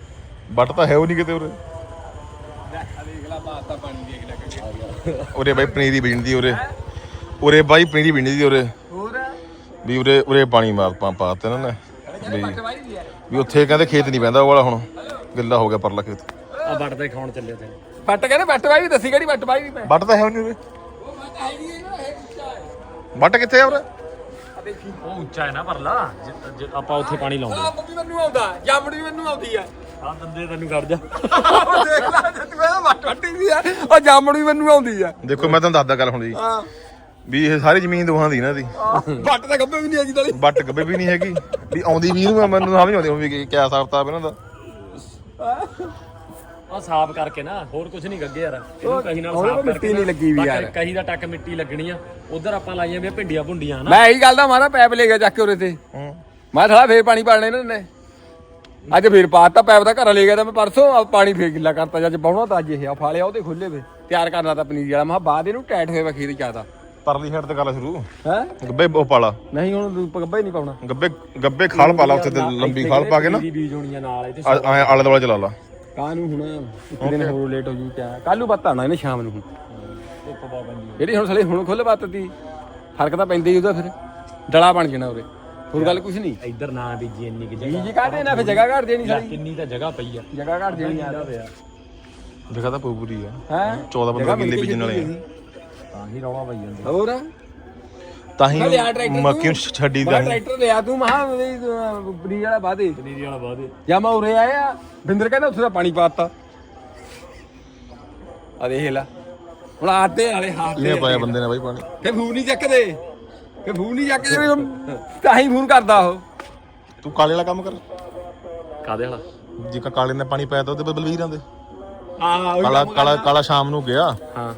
ਬੱਟ ਤਾਂ ਹੈ ਉਹ ਨਹੀਂ ਕਿਤੇ ਉਰੇ। ਦੇਖ ਲੈ ਬਾਤਾਂ ਪਾਣੀ ਦੇਖ ਲੈ ਉਰੇ ਬਾਈ ਪਨੀਰੀ ਬੀਜਦੀ ਉਰੇ। ਉਰੇ ਬਾਈ ਪਨੀਰੀ ਬੀਜਦੀ ਉਰੇ। ਹੋਰ? ਵੀ ਉਰੇ ਉਰੇ ਪਾਣੀ ਮਾਰ ਪਾ ਪਾਤੇ ਇਹਨਾਂ ਨੇ। ਵੀ ਵੀ ਉੱਥੇ ਕਹਿੰਦੇ ਖੇਤ ਨਹੀਂ ਪੈਂਦਾ ਉਹ ਵਾਲਾ ਹੁਣ। ਗਿੱਲਾ ਹੋ ਗਿਆ ਪਰਲਾ ਖੇਤ। ਆ ਬੱਟ ਦੇ ਖਾਣ ਚੱਲੇ ਤੇ ਬੱਟ ਕਹਿੰਦੇ ਬੱਟ ਵਾਈ ਵੀ ਦੱਸੀ ਕਿਹੜੀ ਬੱਟ ਵਾਈ ਵੀ ਮੈਂ। ਬੱਟ ਤਾਂ ਹੈ ਨਹੀਂ ਉਰੇ। ਉਹ ਬੱਟ ਹੈਗੀ ਹੈ ਨਾ ਇਹ ਉੱਚਾ ਹੈ ਬੱਟ ਕਿੱਥੇ ਆ ਉਰੇ? ਉਹ ਉੱਚਾ ਹੈ ਨਾ ਪਰਲਾ ਜਿ- ਜਿ- ਆਪਾਂ ਉੱਥੇ ਪਾਣੀ ਲਾਉਂਦੇ। ਆਪ ਵੀ ਮੈਨੂੰ ਆਉਂਦਾ ਜਾਮੜ ਵੀ ਮੈਨੂੰ ਆਉਂਦੀ ਆ। ਦੰਦੇ ਤੈਨੂੰ ਕੱਢ ਜਾ। ਉਹ ਦੇਖ ਲੈ ਜੇ ਤੂੰ ਇਹ ਬੱਟ ਵੱਟੀ ਵੀ ਆ ਉਹ ਜਾਮੜ ਵੀ ਮੈਨੂੰ ਆਉਂਦੀ ਹੈ ਦੇਖੋ ਮੈਂ ਤੁਹਾਨੂੰ ਦੱਸਦਾ ਗੱਲ ਹੁਣ ਜੀ। ਹਾਂ। ਵੀ ਇਹ ਸਾਰੀ ਜ਼ਮੀਨ ਦੋਹਾਂ ਦੀ ਇਹਨਾਂ ਦੀ ਬੱਟ ਤਾਂ ਗੱਬੇ ਵੀ ਨਹੀਂ ਹੈਗੀ ਦਲੀ ਬੱਟ ਗੱਬੇ ਵੀ ਨਹੀਂ ਹੈਗੀ। ਵੀ ਆਉਂਦੀ ਵੀ ਨੂੰ ਮੈਨੂੰ ਸਮਝ ਆਉਂਦੀ ਹੁਣ ਵੀ ਕੀ ਕਿਆ ਹਿਸਾਬ ਕਿਤਾਬ ਇਹਨਾਂ ਦਾ। ਆ ਸਾਫ਼ ਕਰਕੇ ਨਾ ਹੋਰ ਕੁਝ ਨਹੀਂ ਗੱਗੇ ਯਾਰ। ਇਹਨੂੰ ਕਹੀ ਨਾਲ ਉਹਦੇ ਸਾਫ਼ ਕੋਲ ਕਰਕੇ ਮਿੱਟੀ ਨਹੀਂ ਲੱਗੀ ਵੀ ਬਾਕੀ ਯਾਰ। ਕਹੀ ਦਾ ਟੱਕ ਮਿੱਟੀ ਲੱਗਣੀ ਆ ਉਧਰ ਆਪਾਂ ਲਾਈਆਂ ਵੀ ਭਿੰਡੀਆਂ ਭੁੰਡੀਆਂ ਨਾ ਮੈਂ ਇਹੀ ਗੱਲ ਦਾ ਮਾਰਾ ਪੈਪ ਲੈ ਗਿਆ ਚੱਕ ਕੇ ਉਰੇ ਤੇ। ਹੂੰ। ਮੈਂ ਥੜਾ ਫੇਰ ਪਾਣੀ ਪਾਣੇ ਇਹਨਾਂ ਨੇ। ਅੱਜ ਫੇਰ ਪਾਤਾ ਪੈਪ ਦਾ ਘਰ ਲੈ ਗਿਆ ਤਾਂ ਮੈਂ ਪਰਸੋਂ ਆ ਪਾਣੀ ਫੇਰ ਗਿੱਲਾ ਕਰਤਾ ਜੱਜ ਪਾਉਣਾ ਤਾਂ ਅੱਜ ਇਹ ਆ ਫਾਲਿਆ ਉਹਦੇ ਖੁੱਲੇ ਵੇ। ਤਿਆਰ ਕਰਨਾ ਤਾਂ ਪਨੀਰ ਵਾਲਾ ਮੈਂ ਕਿਹਾ ਬਾਅਦ ਇਹਨੂੰ ਟੈਟ ਹੋਏ ਵਾ ਖੀਰ ਜ਼ਿਆਦਾ ਪਰਲੀ ਸਾਈਡ ਤੇ ਕਰ ਲੈ ਸ਼ੁਰੂ। ਹੈ? ਗੱਬੇ ਉਹ ਪਾਲਾ ਨਹੀਂ ਹੁਣ ਗੱਬਾ ਹੀ ਨਹੀਂ ਪਾਉਣਾ। ਗੱਬੇ ਗੱਬੇ ਖਾਲ ਪਾ ਲਾ ਉੱਥੇ ਤੇ ਲੰਬੀ ਖਾਲ ਪਾ ਕੇ ਨਾ। ਬੀਜ ਹੋਣੀਆਂ ਨਾਲ ਇਹਦੇ ਆ- ਐਂ ਆਲੇ ਦੁਆਲੇ ਚਲਾ ਲਾ। ਕਾਹ ਨੂੰ ਹੁਣ? ਇੱਕ ਦਿਨ ਹੋਰ ਲੇਟ ਹੋ ਜੂ ਕਿਆ? ਕੱਲ ਨੂੰ ਬੱਤ ਆਣਾ ਇਹਨੇ ਸ਼ਾਮ ਨੂੰ ਹੁਣ। ਧੁੱਪ ਜਿਹੜੀ ਹੁਣ ਸਲੇ ਹੁਣ ਖੁੱਲ ਬੱਤ ਦੀ ਫ਼ਰਕ ਤਾਂ ਪੈਂਦਾ ਹੀ ਉਹਦਾ ਫਿਰ। ਡਲਾ ਬਣ ਜਾਣਾ ਉਰੇ। ਹੋਰ ਗੱਲ ਕੁਛ ਨਹੀਂ। ਇੱਧਰ ਨਾ ਬੀਜੀ ਇੰਨੀ ਕਿ ਜੀ ਜਗ੍ਹਾ। ਜੀ ਕਾਹਦੇ ਨਾ ਫਿਰ ਜਗ੍ਹਾ ਘੜ ਦੇਣੀ ਸਾਰੀ ਕਿੰਨੀ ਤਾਂ ਜਗ੍ਹਾ ਪਈ ਆ। ਜਗ੍ਹਾ ਘੜ ਦੇਣੀ ਆ ਜਗ੍ਹਾ ਤਾਂ ਪੂਰੀ ਆ। ਹੈ? 14 15 ਕਿੱਲੇ ਬੀਜਣ ਵਾਲੇ ਆ। ਤਾਂ ਹੀ ਰੌਲਾ ਪਈ ਜਾਂਦਾ ਹੋਰ? ਤਾਂ ਹੀ ਮੈਂ ਲਿਆ ਟਰੈਕਟਰ ਮੱਕੀ ਨੂੰ ਛੱਡੀ ਮੈਂ ਦਾ ਟਰੈਕਟਰ ਲਿਆ ਤੂੰ ਮਹਾ ਬਰੀਜ ਵਾਲਾ ਬਾਦੇ ਪਨੀਰੀ ਵਾਲਾ ਬਾਅਦ ਜਾਂ ਮੈਂ ਉਰੇ ਆਇਆ ਬਿੰਦਰ ਕਹਿੰਦਾ ਉੱਥੇ ਦਾ ਪਾਣੀ ਪਾਤਾ ਆ ਦੇਖ ਲੈ। ਹੁਣ ਆਤੇ ਵਾਲੇ ਹੱਥ ਇਹਨੇ ਪਾਇਆ ਬੰਦੇ ਨੇ ਬਾਈ ਪਾਣੀ। ਕਿ ਫੋਨ ਨਹੀਂ ਚੱਕਦੇ। ਕਿ ਫੋਨ ਨਹੀਂ ਚੱਕਦੇ ਵੀ ਤਾਂ ਹੀ ਫੋਨ ਕਰਦਾ ਉਹ। ਤੂੰ ਕਾਲੇ ਵਾਲਾ ਕੰਮ ਕਰ। ਕਾਦੇ ਵਾਲਾ? ਜੇ ਕਾਲੇ ਨੇ ਪਾਣੀ ਪਾਇਆ ਤਾਂ ਉਹਦੇ ਬਲਵੀਰਾਂ ਦੇ। ਹਾਂ ਕਾਲਾ ਕਾਲਾ ਕਾਲਾ ਸ਼ਾਮ ਨੂੰ ਗਿਆ। ਹਾਂ।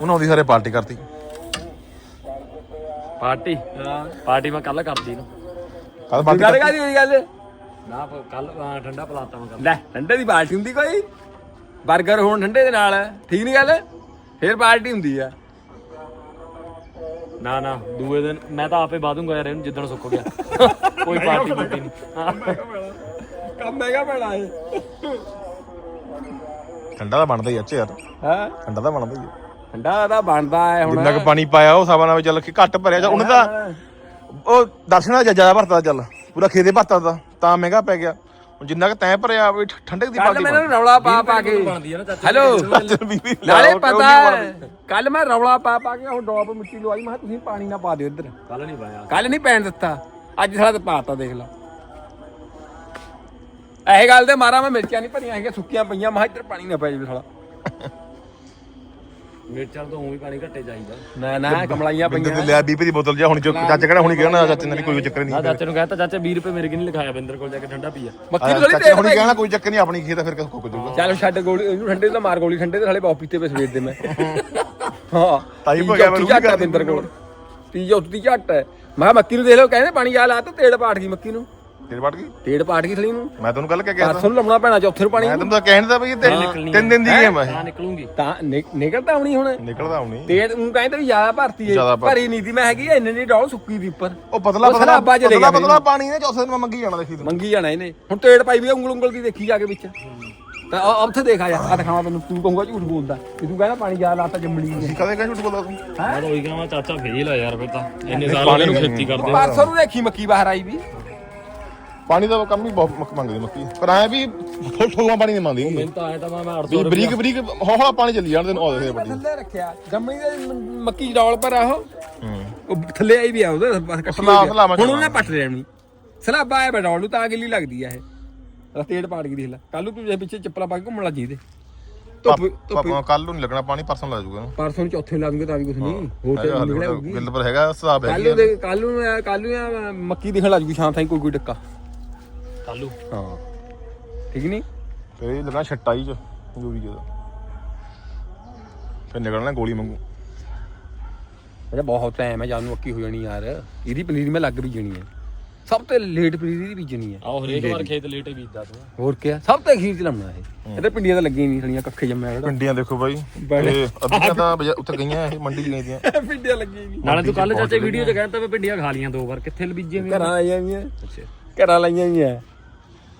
ਉਹਨਾਂ ਉਹਦੀ ਸਾਰੇ ਪਾਰਟੀ ਕਰਤੀ। ਪਾਰਟੀ। ਪਾਰਟੀ ਮੈਂ ਕੱਲ ਕਰਦੀ ਨੂੰ। ਕੱਲ ਗੱਲ ਪਾਰਟੀ ਕਾਦੀ ਹੋਈ ਗੱਲ? ਨਾ ਕੱਲ ਠੰਡਾ ਪਲਾਤਾ ਮੈਂ ਲੈ ਠੰਡੇ ਦੀ ਪਾਰਟੀ ਹੁੰਦੀ ਕੋਈ? 버ਗਰ ਹੋਣ ਠੰਡੇ ਦੇ ਨਾਲ ਠੀਕ ਨਹੀਂ ਗੱਲ? ਫੇਰ ਪਾਰਟੀ ਹੁੰਦੀ ਆ। ਨਾ ਨਾ ਦੂਏ ਦਿਨ ਮੈਂ ਤਾਂ ਆਪੇ ਬਾਦੂੰਗਾ ਯਾਰ ਇਹਨੂੰ ਜਿੱਦਣ ਸੁੱਕ ਗਿਆ। ਕੋਈ ਪਾਰਟੀ ਪੂਰਟੀ ਨਹੀਂ ਹਾਂ। ਕੰਮ ਮਹਿੰਗਾ ਪੈਣਾ ਏ ਠੰਡਾ ਤਾਂ ਬਣਦਾ ਹੀ ਅੱਛੇ ਯਾਰ। ਹਾਂ? ਠੰਡਾ ਤਾਂ ਬਣਦਾ ਹੀ। ਠੰਡਾ ਤਾਂ ਬਣਦਾ ਹੈ ਹੁਣ। ਜਿੰਨਾ ਕੁ ਪਾਣੀ ਪਾਇਆ ਉਹ ਸਭਾ ਨਾਲ ਚੱਲ ਕੇ ਘੱਟ ਭਰਿਆ। ਚੱਲ ਉਹਨੇ ਤਾਂ ਉਹ ਦਰਸ਼ਨਾ ਜ਼ਿਆਦਾ ਭਰਤਾ ਚੱਲ। ਪੂਰਾ ਖੇਦੇ ਭਰਤਾ ਤਾਂ ਤਾਂ ਮਹਿੰਗਾ ਪੈ ਗਿਆ। ਹੁਣ ਜਿੰਨਾ ਕੁ ਤੈਂ ਭਰਿਆ ਵੀ ਠ- ਠੰਡੇ ਦੀ ਕੱਲ ਮੈਨੂੰ ਰੌਲਾ ਪਾ ਪਾ ਕੇ। ਹੈਲੋ। ਨਾਲੇ ਪਤਾ ਕੱਲ ਮੈਂ ਰੌਲਾ ਪਾ ਪਾ ਕੇ ਹੁਣ ਡੋਪ ਮਿੱਟੀ ਲਵਾਈ। ਮੈਂ ਤੁਸੀਂ ਪਾਣੀ ਨਾ ਪਾ ਦਿਓ ਇੱਧਰ। ਕੱਲ ਨਹੀਂ ਪਾਇਆ ਕੱਲ ਨਹੀਂ ਪੈਣ ਦਿੱਤਾ। ਅੱਜ ਸਾਲਾ ਤੇ ਪਾਤਾ ਦੇਖ ਲਾ। ਇਹ ਗੱਲ ਤੇ ਮਾਰਾ ਮੈਂ ਮਿਰਚਾਂ ਨਹੀਂ ਭਰੀਆਂ ਹੈਗੀਆਂ ਸੁੱਕੀਆਂ ਪਈਆਂ। ਮੈਂ ਕਿਹਾ ਇੱਧਰ ਪਾਣੀ ਨਾ ਪੈ ਜਾਵੇ ਸਾਲਾ। ਮਿਰਚਾਂ ਤੋਂ ਵੀ ਪਾਣੀ ਘੱਟੇ ਚਾਹੀਦਾ। ਨਾ ਨਾ ਕਮਲਾਈਆਂ ਬਿੰਦਰ ਪਈਆਂ। ਤੇ ਲਿਆ ਬੀਬੀ ਦੀ ਬੋਤਲ ਜਾ ਹੁਣ ਜੋ ਚਾਚਾ ਕਿਹੜਾ ਹੁਣੀ ਕਹਿਣਾ ਚਾਚੇ ਨੇ ਕੋਈ ਚੱਕਰ ਨਹੀਂ ਨਾ ਚਾਚੇ ਨੂੰ ਕਹਿੰਦਾ ਚਾਚਾ 20 ਰੁਪਏ ਮੇਰੇ ਕਿ ਨਹੀਂ ਲਿਖਾਇਆ ਬਿੰਦਰ ਕੋਲ ਜਾ ਕੇ ਠੰਡਾ ਪੀਆ। ਮੱਕੀ ਨੂੰ ਥੋੜੀ ਚਾਚੇ ਤੇਲ ਹੁਣੀ ਪੈ ਕਹਿਣਾ ਕੋਈ ਚੱਕਰ ਨਹੀਂ ਆਪਣੀ ਖੇਤ ਆ, ਫਿਰ ਕੁੱਕ ਜੂਗਾ ਚੱਲ ਛੱਡ ਗੋਲੀ ਇਹਨੂੰ ਠੰਡੇ ਦਾ ਮਾਰ ਗੋਲੀ ਠੰਡੇ ਦੇ ਸਾਲੇ ਬਹੁਤ ਪੀਤੇ ਪਏ ਸਵੇਰ ਦੇ ਮੈਂ। ਹਾਂ ਤਾਈ ਭਗਿਆ ਕਰ ਬਿੰਦਰ ਕੋਲ। ਝੱਟ ਮੈਂ ਕਿਹਾ ਮੱਕੀ ਨੂੰ ਦੇਖ ਲਓ ਕਹਿੰਦੇ ਪਾਣੀ ਆ ਲਾ ਤਾਂ ਤੇੜ ਪਾਟ ਗਈ ਮੱਕੀ ਨੂੰ। ਤੇਰੇ ਵੜ ਗਈ? ਤੇੜ ਪਾਟ ਗਈ ਥਲੀ ਨੂੰ? ਮੈਂ ਤੈਨੂੰ ਕੱਲ ਕਹਿ ਗਿਆ ਪਰਸੋਂ ਨੂੰ ਲਾਉਣਾ ਪੈਣਾ ਚੌਥੇ ਨੂੰ ਪਾਣੀ ਮੈਂ ਤੈਨੂੰ ਤਾਂ ਕਹਿਣ ਦਾ ਬਈ ਤੇ ਤਿੰਨ ਦਿਨ ਦੀ ਗੇਮ ਹੈ ਤਾਂ ਨਿਕਲੂਗੀ। ਤਾਂ ਨਿ- ਨਿਕਲ ਤਾਂ ਆਉਣੀ ਹੁਣ। ਨਿਕਲਦਾ ਹੁਣੀ। ਤੇੜ ਨੂੰ ਕਹਿੰਦੇ ਵੀ ਜ਼ਿਆਦਾ ਭਰਤੀ ਹੈ ਜ਼ਿਆਦਾ। ਭਰੀ ਨਹੀਂ ਦੀ ਮੈਂ ਹੈਗੀ ਆ, ਇੰਨੇ ਨਹੀਂ ਡੌਲ ਸੁੱਕੀ ਦੀ ਉੱਪਰ। ਉਹ ਪਤਲਾ ਉਹ ਪਤਲਾ ਸਰਾਬਾ ਚ ਲੈ ਪਤਲਾ ਗਿਆ ਪਤਲਾ ਪਾਣੀ ਨੇ ਚੌਥੇ ਦਿਨ ਮੈਂ ਮੰਗੀ ਜਾਣਾ ਦੇਖੀ ਤੂੰ। ਮੰਗੀ ਜਾਣਾ ਇਹਨੇ। ਹੁਣ ਤੇੜ ਪਾਈ ਵੀ ਆ, ਉਂਗਲ ਉਂਗਲ ਦੀ ਦੇਖੀ ਜਾ ਕੇ ਵਿੱਚ। ਤਾਂ ਆ- ਉੱਥੇ ਦੇਖਾ ਜਾ ਆ ਦਿਖਾਵਾਂ ਤੈਨੂੰ। ਤੂੰ ਕਹੂੰਗਾ ਝੂਠ ਬੋਲਦਾ ਕਿ ਤੂੰ ਕਹਿੰਦਾ ਪਾਣੀ ਜ਼ਿਆਦਾ ਲਾਤਾ ਜੰਮਣੀ ਨਹੀਂ ਕਦੇ ਕਹਿ ਝੂਠ ਬੋਲਦਾ ਤੂੰ? ਮੈਂ ਤਾਂ ਉਹੀ ਕਹਾਂ ਚਾਚਾ ਫੇਲ ਆ ਯਾਰ ਫਿਰ ਤਾਂ। ਇੰਨੇ ਸਾਲ ਹੋ ਗਏ ਨੂੰ ਖੇਤੀ ਕਰਦੇ ਪਰਸੋਂ ਨੂੰ ਦੇਖੀ ਮੱਕੀ ਬਾਹਰ ਆਈ ਵੀ। ਪਾਣੀ ਦਾ ਕੰਮ ਵੀ ਬਹੁਤ ਮੰਗਦੀ ਮੱਕੀ। ਪਰ ਐ ਵੀ ਠੋਗਾ ਪਾਣੀ ਨਹੀਂ ਮੰਗਦੀ। ਮੈਨੂੰ ਤਾਂ ਆਇਆ ਤਾਂ ਮੈਂ 800 ਵੀ ਬਰੀਕ ਬਰੀਕ ਹੌਲਾ ਪਾਣੀ ਚੱਲੀ ਜਾਣ ਦੇ ਉਹ ਦੇਖੇ ਮੈਂ ਵੱਡੀ। ਥੱਲੇ ਰੱਖਿਆ। ਜੰਮਣੀ ਦੇ ਮੱਕੀ ਡੌਲ ਪਰ ਆਹੋ ਹੂੰ। ਉਹ ਥੱਲੇ ਆਈ ਵੀ ਆ ਉਹਦੇ ਹੁਣ ਉਹਨੇ ਪੱਟ ਲੈਣੀ। ਸਲਾਬਾ ਆਇਆ ਬਡੌਲ ਨੂੰ ਤਾਂ ਗਿੱਲੀ ਲੱਗਦੀ ਆ ਇਹ। ਰਤੇੜ ਪਾੜ ਗਈ ਦੇਖ ਲੈ। ਕੱਲ ਨੂੰ ਤੂੰ ਜੇ ਪਿੱਛੇ ਚੱਪਲਾਂ ਪਾ ਕੇ ਘੁੰਮਣ ਧੁੱਪ ਧੁੱਪ ਕੱਲ ਨੂੰ ਨਹੀਂ ਲੱਗਣਾ ਪਾਣੀ ਪਰਸੋਂ ਲੱਗ ਜਾਊਗਾ ਪਰਸੋਂ ਨੂੰ ਚੌਥੇ ਨੂੰ ਲਾ ਦੂੰਗੇ ਤਾਂ ਵੀ ਕੁਝ ਨਹੀਂ। ਹੋਰ ਤੇ ਨਿਕਲਿਆ ਗਿੱਲ ਪਰ ਹੈਗਾ ਹਿਸਾਬ ਕੱਲ ਨੂੰ ਦੇ ਕੱਲ ਨੂੰ ਕੱਲ ਨੂੰ ਆ ਮੱਕੀ ਦਿਖਣ ਜੂਗੀ ਸ਼ਾਮ ਤਾਈਂ ਕੋਈ ਕੋਈ ਡੱਕਾ। ਕੱਲੂ ਹਾਂ। ਠੀਕ ਨਹੀਂ ਫਿਰ ਇਹ ਲੱਗਣਾ ਛੱਟਾਈ ਚ ਜੂਰੀ ਦਾ ਫਿਰ ਨਿਕਲਣਾ ਗੋਲੀ ਮੰਗੂ ਅਜਾ ਬਹੁਤ ਟਾਈਮ ਹੈ ਜਦ ਨੂੰ ਮੱਕੀ ਹੋ ਜਾਣੀ ਯਾਰ। ਇਹਦੀ ਪਨੀਰੀ ਮੈਂ ਲੱਗ ਵੀ ਜਣੀ ਹੈ। ਸਭ ਤੋਂ ਲੇਟ ਪਨੀਰੀ ਦੀ ਬੀਜਣੀ ਹੈ। ਆਹ ਹਰੇਕ ਵਾਰ ਖੇਤ ਲੇਟੇ ਬੀਜਦਾ ਤੂੰ। ਹੋਰ ਕੀ ਸਭ ਤੋਂ ਅਖੀਰ ਚ ਲਾਉਣਾ ਇਹ। ਇਹਦੇ ਪਿੰਡੀਆਂ ਤਾਂ ਲੱਗੀਆਂ ਨਹੀਂ ਥਲੀਆਂ ਕੱਖੇ ਜੰਮਿਆ ਜਿਹੜਾ। ਪਿੰਡੀਆਂ ਦੇਖੋ ਬਾਈ। ਇਹ ਅੱਧੀਆਂ ਤਾਂ ਉੱਥੇ ਗਈਆਂ ਇਹ ਮੰਡੀ ਦੀਆਂ। ਪਿੰਡੀਆਂ ਲੱਗੀਆਂ ਨਹੀਂ। ਨਾਲੇ ਤੂੰ ਕੱਲ ਚਾਚੇ ਵੀਡੀਓ 'ਚ ਕਹਿੰਦਾ ਵੀ ਭਿੰਡੀਆਂ ਖਾ ਲੀਆਂ ਦੋ ਵਾਰ। ਕਿੱਥੇ ਬੀਜੀਆਂ ਵੀ ਘਰਾਂ ਆਈਆਂ ਵੀ ਅੱਛਾ। ਘਰਾਂ ਲਾਈਆਂ ਵੀ ਐ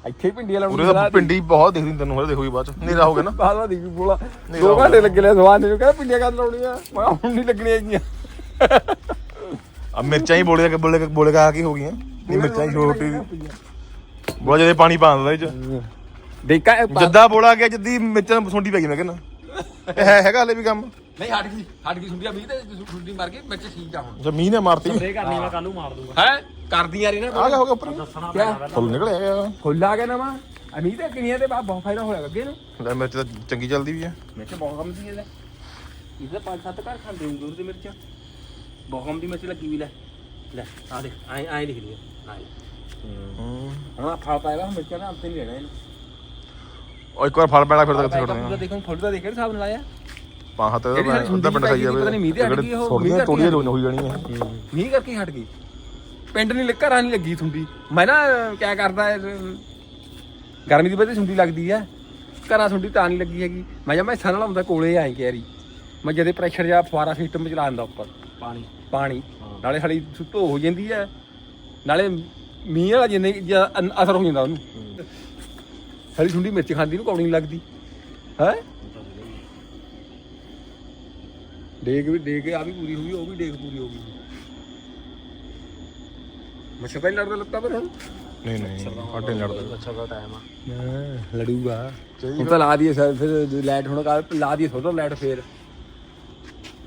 ਇੱਥੇ ਹੀ ਪਿੰਡੀਆਂ ਉਰੇ ਤਾਂ ਪਿੰਡੀ ਬਹੁਤ ਦਿਖਦੀ ਤੈਨੂੰ ਹਲੇ ਦੇਖੋਗੀ ਬਾਅਦ ਚ। ਹਨੇਰਾ ਹੋ ਗਿਆ ਨਾ। ਬਾਹਲਾ ਦੀ ਬੋਲਾ। ਦੋ ਘੰਟੇ ਲੱਗੇ ਲੈ ਸਵਾਦ ਨੇ ਕਹਿੰਦਾ ਪਿੰਡੀਆਂ ਕਦ ਲਾਉਣੀਆਂ ਮੈਂ ਹੁਣ ਨਹੀਂ ਲੱਗਣੀਆਂ ਹੈਗੀਆਂ। ਆ ਮਿਰਚਾਂ ਹੀ ਬੋਲੇ ਕੇ ਬੋਲੇ ਕੇ ਬੋਲੇ ਕਾ ਕੀ ਹੋ ਗਈਆਂ। ਨਹੀਂ ਮਿਰਚਾਂ ਹੀ ਛੋਟੀ ਬਹੁਤ ਜ਼ਿਆਦਾ ਪਾਣੀ ਪਾ ਦਿੰਦਾ ਇਹ ਚ ਦੇਖਾ ਜੱਦਾ ਬੋਲਾ ਗਿਆ ਜੱਦੀ ਮਿਰਚਾਂ ਸੁੰਡੀ ਪੈ ਗਈ ਮੈਂ ਕਹਿੰਦਾ। ਇਹ ਹੈ ਹੈਗਾ ਹਲੇ ਵੀ ਕੰਮ। ਨਹੀਂ ਹਟ ਗਈ ਹਟ ਗਈ ਸੁੰਡੀਆਂ ਮੀਂਹ ਤੇ ਸੁੰਡੀ ਮਰ ਗਈ ਵਿੱਚ ਠੀਕ ਆ ਹੁਣ। ਜੇ ਮੀਂਹ ਨੇ ਮਾਰਤੀ। ਸਪਰੇ ਕਰਨੀ ਮੈਂ ਕੱਲੂ ਮਾਰ ਦੂੰਗਾ। ਹੈ? ਕਰਦੀਆਂ ਨਾ ਆ ਗਿਆ ਹੋ ਗਿਆ ਉੱਪਰ। ਕਿਆ? ਫੁੱਲ ਨਿਕਲਿਆ ਗਿਆ ਫੁੱਲ ਆ ਗਿਆ ਨਾ ਵਾ ਅਮੀਰ ਤੇ ਕਿੰਨੀਆਂ ਤੇ ਬਾਅਦ ਬਹੁਤ ਫਾਇਦਾ ਹੋਇਆ ਅੱਗੇ ਨੂੰ। ਲੈ ਮਿਰਚ ਤਾਂ ਚੰਗੀ ਚੱਲਦੀ ਵੀ ਆ। ਮਿਰਚ ਬਹੁਤ ਕੰਮ ਦੀ ਲੈ। ਇਹਦੇ ਪੰਜ ਸੱਤ ਘਰ ਖਾਂਦੇ ਹੁੰਦੇ ਉਹਦੇ ਮਿਰਚ। ਬਹੁਤ ਕੰਮ ਦੀ ਮਿਰਚ ਲੱਗੀ ਵੀ ਲੈ। ਲੈ ਆ ਦੇਖ ਐ ਐ ਲਿਖ ਲਿਆ ਆਏ ਹਾਂ। ਫਲ ਪਾਇਆ ਮਿਰਚਾਂ ਨਾ ਆਪੇ ਨਹੀਂ ਲੈਣਾ ਇਹਨੂੰ। ਉਹ ਇੱਕ ਵਾਰ ਫਲ ਪੈਣਾ ਫਿਰ ਤਾਂ ਕਿੱਥੇ ਪੂਰਾ ਛੱਡਣਾ ਦੇਖੋ ਫੁੱਲ ਦਾ ਦੇਖੇ ਹਿਸਾਬ ਨਾਲ ਆਇਆ ਪਾਹ ਤੇ ਜਿਹੜੀ ਸਾਡੀ ਉਹਦਾ ਪਿੰਡ ਖਾਈ ਜਾਵੇ ਪਤਾ ਨਹੀਂ ਮੀਂਹ ਤੇ ਹਟ ਗਈ ਉਹ, ਮੀਂਹ ਥੋੜੀਆਂ ਕਰਕੇ ਰੋਣ ਹੋਈ ਜਾਣੀ ਹੈ ਮੀਂਹ ਕਰਕੇ ਹਟ ਗਈ। ਪਿੰਡ ਨਹੀਂ ਘਰਾਂ ਨਹੀਂ ਲੱਗੀ ਸੁੰਡੀ। ਮੈਂ ਨਾ ਕਿਆ ਕਰਦਾ ਗਰਮੀ ਦੀ ਵਜ੍ਹਾ ਸੁੰਡੀ ਲੱਗਦੀ ਹੈ। ਘਰਾਂ ਸੁੰਡੀ ਤਾਂ ਨਹੀਂ ਲੱਗੀ ਹੈਗੀ। ਮੈਂ ਜਦ ਮੈਂ ਸਾਹ ਨਾਲ ਆਉਂਦਾ ਕੋਲੇ ਆਈ ਕੈਰੀ ਮੈਂ ਜਦੇ ਪ੍ਰੈਸ਼ਰ ਜਾਂ ਫੁਆਰਾ ਸਿਸਟਮ ਚਲਾ ਦਿੰਦਾ ਉੱਪਰ। ਪਾਣੀ। ਪਾਣੀ। ਨਾਲੇ ਸਾਡੀ ਸੁੱਤੋ ਹੋ ਜਾਂਦੀ ਹੈ। ਨਾਲੇ ਮੀਂਹ ਵਾਲਾ ਜਿੰਨੇ ਜ਼ਿਆਦਾ ਅਨ- ਅਸਰ ਹੋ ਜਾਂਦਾ ਉਹਨੂੰ। ਸਾਡੀ ਸੁੰਡੀ ਮਿਰਚ ਖਾਂਦੀ ਨੂੰ ਕੌਣੀ ਨਹੀਂ ਲੱਗਦੀ। ਹੈ। ਡੇਗ ਵੀ ਡੇਗ ਆ ਵੀ ਪੂਰੀ ਹੋ ਗਈ ਉਹ ਵੀ ਡੇਗ ਪੂਰੀ ਹੋ ਗਈ। ਮੱਛਰ ਤਾਂ ਨਹੀਂ ਲੜਦਾ ਲੱਤਾਂ ਪਰ ਹੁਣ? ਨਹੀਂ ਨਹੀਂ ਫਾਟੇ ਲੜਦਾ ਅੱਛਾ ਦਾ ਟਾਈਮ ਆ। ਹਾਂ ਲੜੂਗਾ। ਹੁਣ ਤਾਂ ਲਾ ਦਈਏ ਸਰ ਫਿਰ ਲਾਈਟ ਹੁਣ ਕੱਲ ਲਾ ਦਈਏ ਥੋੜਾ ਲਾਈਟ ਫੇਰ।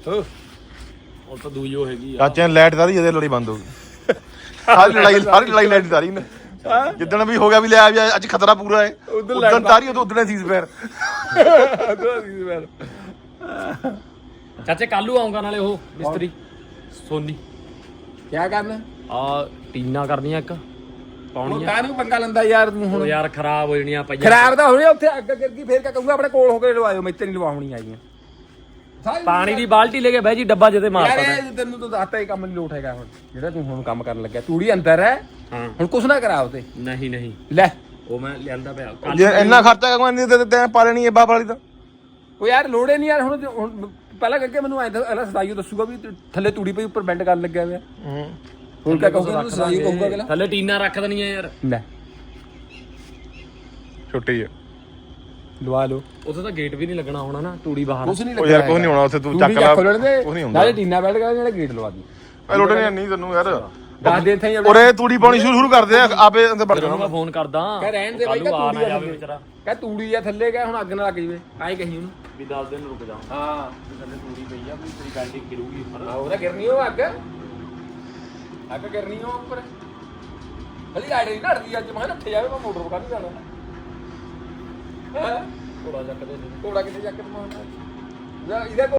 ਹੋ ਉਹ ਤਾਂ ਉਹ ਹੈਗੀ ਆ। ਚਾਚੇ ਲਾਈਟ ਦਾ ਜਦੇ ਲੜੀ ਬੰਦ ਹੋ ਗਈ। ਸਾਰੀ ਲੜਾਈ ਸਾਰੀ ਲੜਾਈ ਲਾਈਟ ਸਾਰੀ ਨੇ। ਜਿੱਦਣ ਵੀ ਹੋ ਗਿਆ ਵੀ ਲੈ ਆ ਅੱਜ ਖਤਰਾ ਪੂਰਾ ਹੈ। ਉਦੋਂ ਤਾਰੀ ਉਦੋਂ ਉਦਣੇ ਸੀਜ਼ ਪੈਰ ਚਾਚੇ ਕੱਲੂ ਆਉਂਗਾ ਨਾਲੇ ਉਹ ਮਿਸਤਰੀ ਸੋਨੀ। ਕੀ ਕਰਨਾ? ਆ ਟੀਨਾ ਕਰਨੀਆਂ ਇੱਕ। ਪਾਉਣੀਆਂ। ਕਾਹਨੂੰ ਪੰਗਾ ਲੰਦਾ ਯਾਰ ਤੂੰ ਉਹ ਹੁਣ ਯਾਰ ਖਰਾਬ ਹੋ ਜਣੀਆਂ ਪਈਆਂ। ਖਰਾਬ ਤਾਂ ਹੋਣੀ ਉੱਥੇ ਅੱਗ ਕਰ ਗਈ ਫੇਰ ਕਿਆ ਕਹੂੰਗਾ ਆਪਣੇ ਕੋਲ ਹੋ ਕੇ ਲਵਾਇਓ ਮੈਤੇ ਨਹੀਂ ਲਵਾਉਣੀ ਆਈਆਂ। ਪਾਣੀ ਦੀ ਬਾਲਟੀ ਲੈ ਕੇ ਬਹਿ ਜੀ ਡੱਬਾ ਜਦੇ ਯਾਰ ਮਾਰਤਾ ਇਹ ਤੈਨੂੰ ਤਾਂ ਦੱਸਤਾ ਹੀ ਕੰਮ ਨਹੀਂ ਲੋਟ ਹੈਗਾ ਹੁਣ। ਜਿਹੜਾ ਤੂੰ ਹੁਣ ਕੰਮ ਕਰਨ ਲੱਗਿਆ ਤੂੜੀ ਅੰਦਰ ਹੈ ਹਾਂ। ਹੁਣ ਕੁਛ ਨਾ ਕਰਾ ਉਤੇ ਨਹੀਂ ਨਹੀਂ। ਲੈ। ਉਹ ਮੈਂ ਲਿਆਂਦਾ ਪਿਆ। ਜੇ ਇੰਨਾ ਖਰਚਾ ਕਰਵਾ ਨਹੀਂ ਤੇ ਤੈਂ ਪਾ ਲੈਣੀ ਹੈ ਬਾਪ ਵਾਲੀ ਤਾਂ। ਉਹ ਯਾਰ ਲੋੜੇ ਨਹੀਂ ਯਾਰ ਹੁਣ ਪਹਿਲਾਂ ਕਰਕੇ ਮੈਨੂੰ ਐਂ ਅਗਲਾ ਸਦਾਈਓ ਦੱਸੂਗਾ ਵੀ ਥੱਲੇ ਤੂੜੀ ਪਈ ਉੱਪਰ ਬੈਂਡ ਕਰਨ ਲੱਗਿਆ ਹੋਇਆ। ਹੂੰ। ਹੁਣ ਕਿਆ ਕਹੂਗਾ? ਕਹੂਗਾ ਅਗਲਾ? ਥੱਲੇ ਟੀਨਾ ਰੱਖ ਦੇਣੀਆਂ ਯਾਰ। ਲੈ। ਛੁੱਟੀ ਹੈ ਲਵਾ ਲਓ। ਉੱਥੇ ਤਾਂ ਗੇਟ ਵੀ ਨਹੀਂ ਲੱਗਣਾ ਹੋਣਾ ਨਾ ਤੂੜੀ ਬਾਹਰ। ਕੁਛ ਨਹੀਂ ਉਹ ਯਾਰ ਕੁਛ ਨਹੀਂ ਹੋਣਾ ਉੱਥੇ ਤੂੰ ਚੱਕ ਲਾ। ਕੁਛ ਨਹੀਂ ਹੁੰਦਾ। ਨਾਲੇ ਟੀਨਾ ਬੈਠ ਕੇ ਨਾਲੇ ਗੇਟ ਲਵਾ ਦੀ। ਇਹ ਲੋੜ ਨਹੀਂ ਨਹੀਂ ਤੈਨੂੰ ਯਾਰ। ਦੱਸ ਦੇ ਇੱਥੇ ਹੀ ਉਰੇ ਤੂੜੀ ਪਾਉਣੀ ਸ਼ੁਰੂ ਸ਼ੁਰੂ ਕਰਦੇ ਆ ਆਪੇ ਅੰਦਰ ਵੜ ਉਹਨੂੰ ਜਾਣਾ। ਮੈਂ ਫੋਨ ਕਰਦਾ ਕਹਿ ਰਹਿਣ ਦੇ ਬਾਈ ਆ ਤੂੜੀ ਨਾ ਆ। ਵਿਚਾਰਾ। ਕਹ ਤੂੜੀ ਆ ਥੱਲੇ ਕਹ ਹੁਣ ਅੱਗ ਨਾ ਲੱਗ ਜਵੇ। ਆਏ ਕਹੀ ਉਹਨੂੰ। ਵੀ 10 ਦਿਨ ਰੁਕ ਜਾ। ਹਾਂ। ਥੱਲੇ ਤੂੜੀ ਪਈ ਆ ਵੀ ਤੇਰੀ ਬੈਲਟਿੰਗ ਗਿਰੂਗੀ ਉੱਪਰ। ਆ ਉਹਦਾ ਗਿਰਨੀ ਉਹ ਅੱਗ। ਅੱਗ ਗਿਰਨੀ ਉਹ ਉੱਪਰ। ਹਲੀ ਆੜੇ ਨੜਦੀ ਅੱਜ, ਮੈਂ ਨੱਠੇ ਜਾਵੇ, ਮੈਂ ਮੋਟਰ ਪਕਾ ਨਹੀਂ ਜਾਣਾ। ਹੈ? ਥੋੜਾ ਜਿਹਾ ਕੋੜਾ ਕਿਤੇ ਜਾ ਮਾਰਨਾ ਇਹਦਾ